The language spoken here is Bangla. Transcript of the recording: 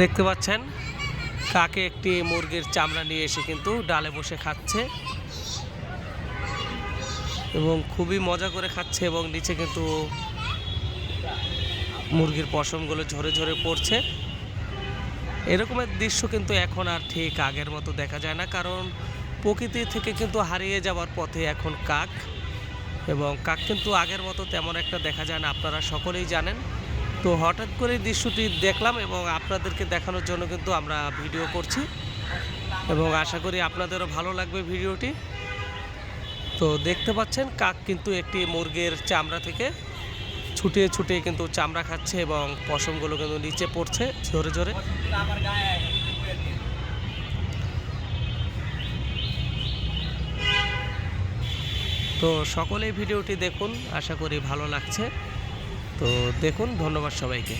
দেখতে পাচ্ছেন কাকে একটি মুরগির চামড়া নিয়ে এসে কিন্তু ডালে বসে খাচ্ছে এবং খুবই মজা করে খাচ্ছে এবং নিচে কিন্তু মুরগির পশমগুলো ঝরে ঝরে পড়ছে। এরকমের দৃশ্য কিন্তু এখন আর ঠিক আগের মতো দেখা যায় না, কারণ প্রকৃতি থেকে কিন্তু হারিয়ে যাওয়ার পথে এখন কাক এবং কাক কিন্তু আগের মতো তেমন একটা দেখা যায় না, আপনারা সকলেই জানেন। তো হঠাৎ করে দৃশ্যটি দেখলাম এবং আপনাদেরকে দেখানোর জন্য কিন্তু আমরা ভিডিও করছি এবং আশা করি আপনাদেরও ভালো লাগবে ভিডিওটি। তো দেখতে পাচ্ছেন, কাক কিন্তু একটি মুরগির চামড়া থেকে ছুটিয়ে ছুটিয়ে কিন্তু চামড়া খাচ্ছে এবং পশমগুলো কিন্তু নিচে পড়ছে ঝরে ঝরে তো সকলেই ভিডিওটি দেখুন, আশা করি ভালো লাগছে। তো দেখুন ধন্যবাদ সবাইকে।